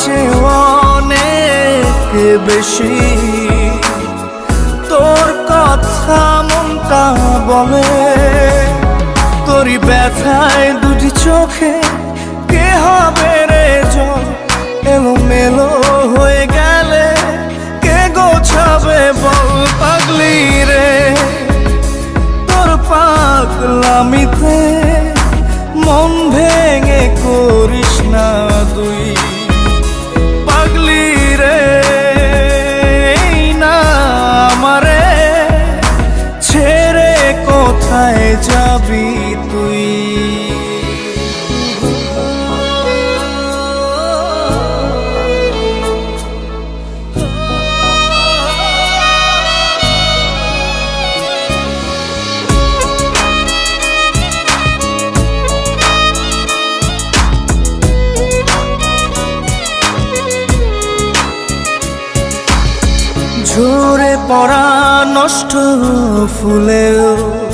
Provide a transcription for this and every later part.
চেয়ে অনেক বেশি। তোর কথা মনটা বলে, তোরই ব্যথায় দুটি চোখে কে হবে রে জল এলো মেলো হয়ে গেলে কে গোছাবে বল পাগলি রে? তোর পাগলামিতে মন ভেঙে করিস না তুই। কোথায় যাবি তুই? ঝরে পড়া নষ্ট ফুলেও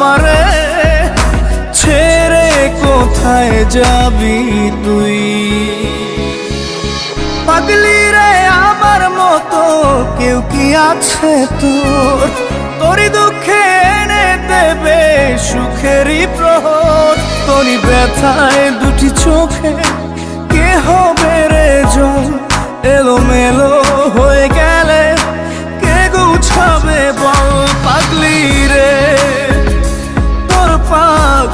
আমারে ছেড়ে কোথায় যাবি তুই? পাগলি রে আমার মতো কেউ কি আছে তোর? তোরই দুঃখে এনে দেবে সুখেরই প্রহর। তোরই ব্যথায় দুটি চোখে কে হবে রে জল? এলো মেলো হয়ে গেলে কে গুছাবে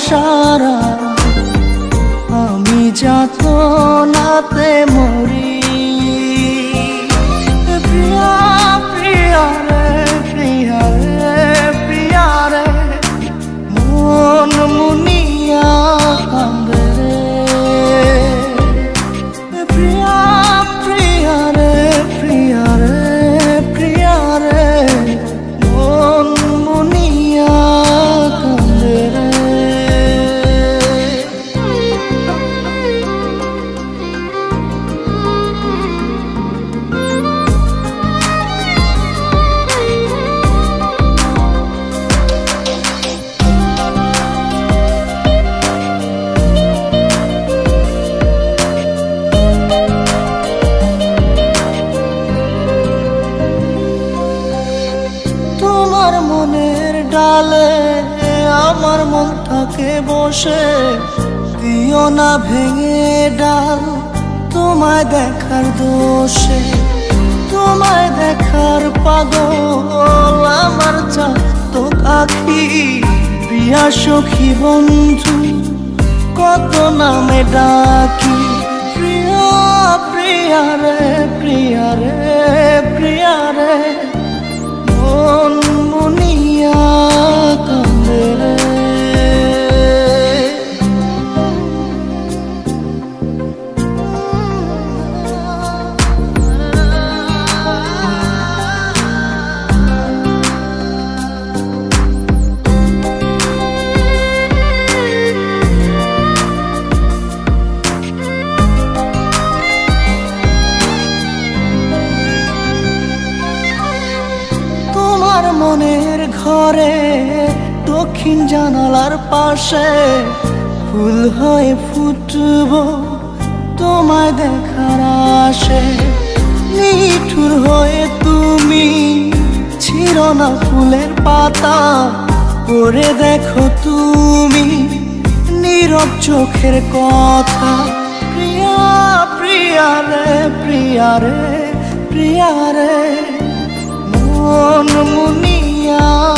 সারা আমি যাত নাতে মরি বসে, দিও না ভেঙে ডাল, তোমায় দেখার দোষে, তোমায় দেখার পাগল আমার তো কাকি প্রিয়া সখী বন্ধু, কত নামে ডাকি, প্রিয়া প্রিয়া রে প্রিয়া রে প্রিয়া রে, মন মুনি সব চোখের কথা। প্রিয়া প্রিয়া রে প্রিয়া রে প্রিয়া রে। মন মুনিয়া।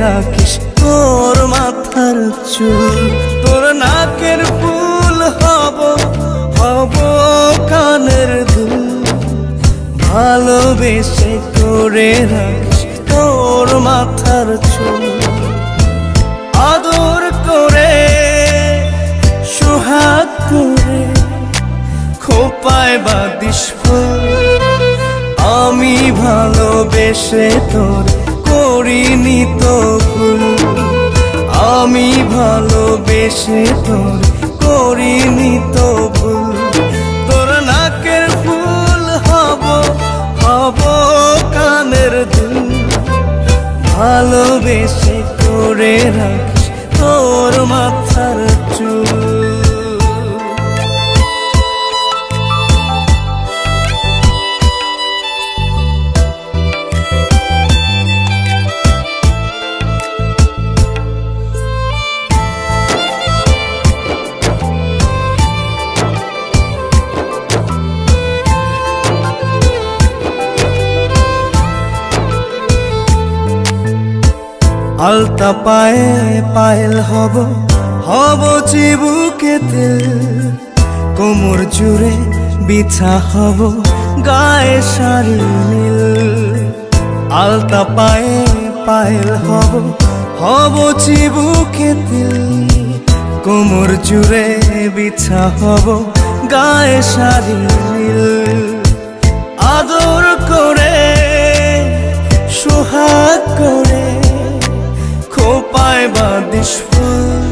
রাখিস তোর মাথার চুল। তোর নাকের ফুল হব হব কানের দুল। ভালোবেসে করে রাখিস তোর মাথার চুল। আদর করে, সোহাগ করে, খোপায় বাদিস ফুল। আমি ভালোবেসে তোর করিনি তো ভুল আমি ভালোবেসে তোর করিনি তো ভুল। তোর নাকের ফুল হব হব কানের দুল। ভালোবেসে করে রাখিস তোর মাথার চুল। আলতা পায়ে পায়েল হব হব চিবুকে তেল। কোমর জুড়ে বিছা হব, গায়ে শাড়ি নীল। আলতা পায়ে পায়েল হব হব চিবুকে তেল। কোমর জুড়ে বিছা হব, গায়ে শাড়ি নীল। আদর করে, সোহাগ করে খোপায় বাদিস ফুল।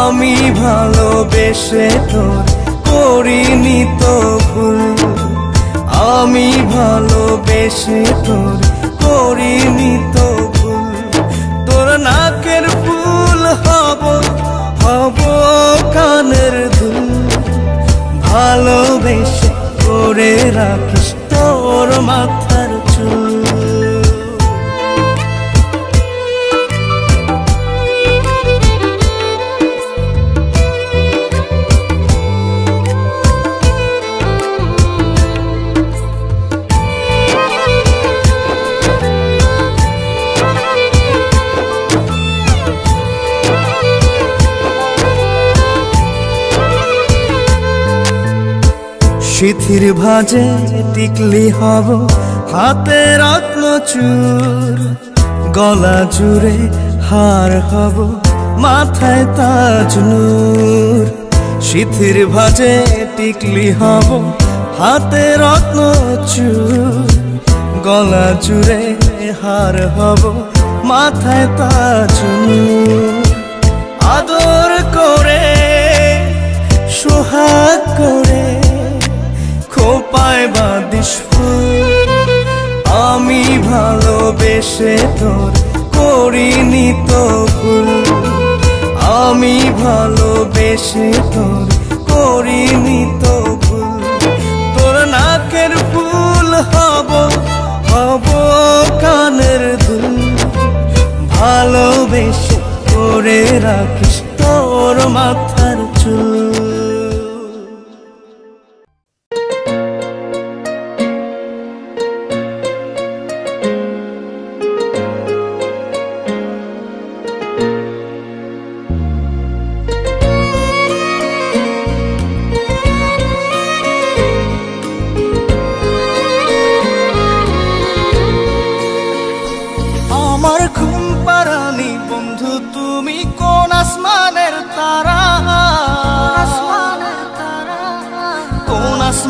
আমি ভালোবেসে তোর করিনি তো ভুল। আমি ভালোবেসে তোর করিনি তো ভুল। তোর নাকের ফুল হব হব কানের দুল। ভালোবেসে করে রাখিস তোর মাথার সিথির ভাজে টিকলি হব হাতে রত্ন চুর। গলা জুড়ে হার হব মাথায় তাজ নূর। সিথির ভাজে টিকলি হব হাতে রত্ন চুর। গলা জুড়ে হার হব মাথায় তাজ আদর করে, সোহাগ করে খোপায় বাদিস আমি ভালোবেসে তোর করিনি তো ভুল। আমি ভালোবেসে তোর করিনি তো ভুল। তোর নাকের ফুল হব হব কানের দুল। ভালোবেসে করে রাখিস তোর মাথার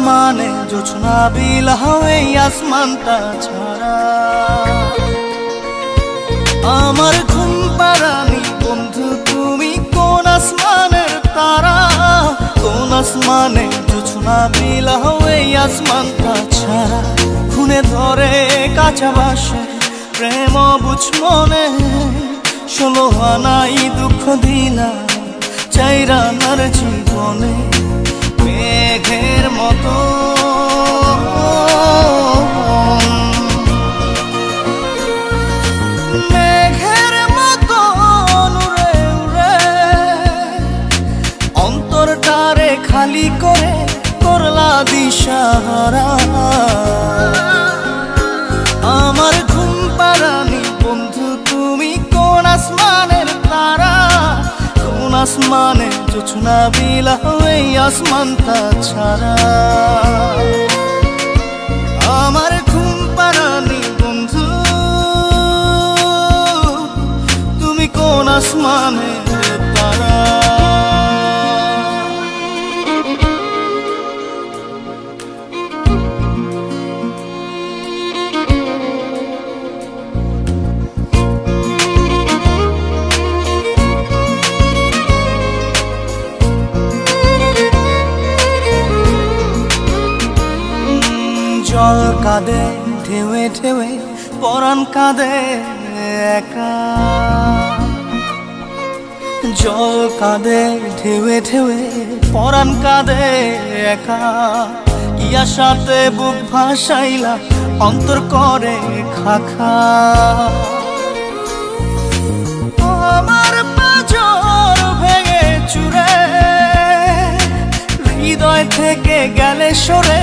আসমানে, জোছনা বিলাহ এই আসমানটা ছাড়া। আমার ঘুম পারানি বন্ধু, তুমি কোন আসমানের তারা? কোন আসমানে জোছনা বিলাহ এই আসমানটা ছাড়া? খুনে ধরে কাঁচা বাসে, প্রেম বুঝ মনে। ষোলো আনাই দুঃখ দিলা চাইরানার জীবনে। মেঘের মতো। মেঘের মতো উড়ে উড়ে। অন্তরটারে খালি করে করলা দিশাহারা। আমার আসমানে জোছনা বিলা এই আসমানটা ছাড়া। আমার ঘুম পারানি বন্ধু তুমি কোন আসমানে জল কাঁদে ঢেউে ঢেউে পরাণ কাঁদে একা। জল কাঁদে ঢেউে ঢেউে পরাণ কাঁদে একা। কি সাথে বুক ভাসাইলা, অন্তর করে খাখা। আমার হৃদয় থেকে গেলে সরে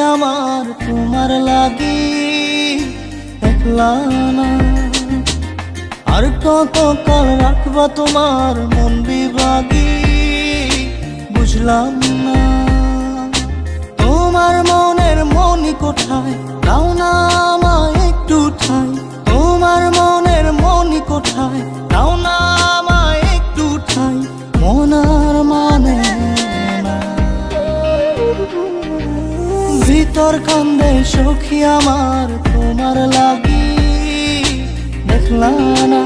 আমার তোমার লাগি একলা না। আর কত কাল রাখবা তোমার মন বিভাগী, বুঝলাম না। তোমার মনের মনি কোথায়? দাও না সখী আমার তোমার লাগি দেখলা না।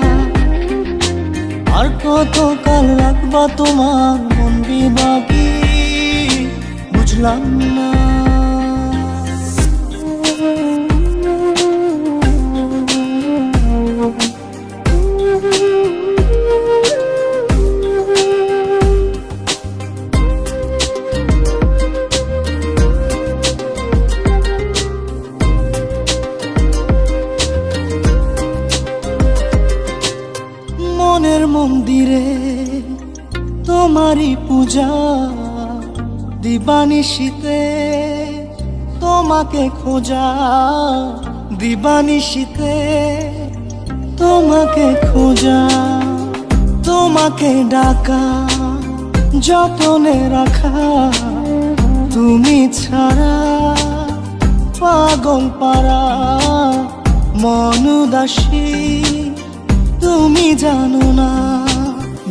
আর কত কাল রাখবা তোমার মন বিবাগি বুঝলাম না। তোমারই পূজা দিবানিশীতে তোমাকে খোঁজা দিবানিশীতে তোমাকে খোঁজা, তোমাকে ডাকা, যতনে রাখা, তুমি ছাড়া পাগল পারা মন উদাসী তুমি জানো না।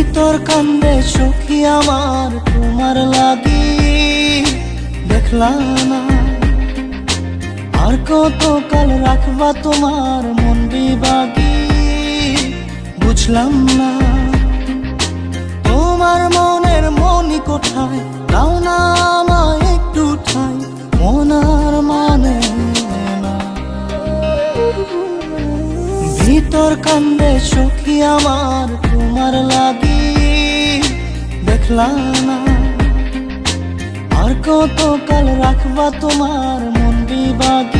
ভিতর কান্দে সখী আমার তোমার লাগি। দেখলাম না। আর কত কাল রাখবা তোমার মন বিবাগি বুঝলাম না। তোমার মনের মনি কোঠায় দাও না আমায় একটু ঠাই। মনার মানে ভিতর কান্দে সখী আমার, তোমার লাগি দেখলাম না। আর কত কাল রাখবা তোমার মন বিবাগী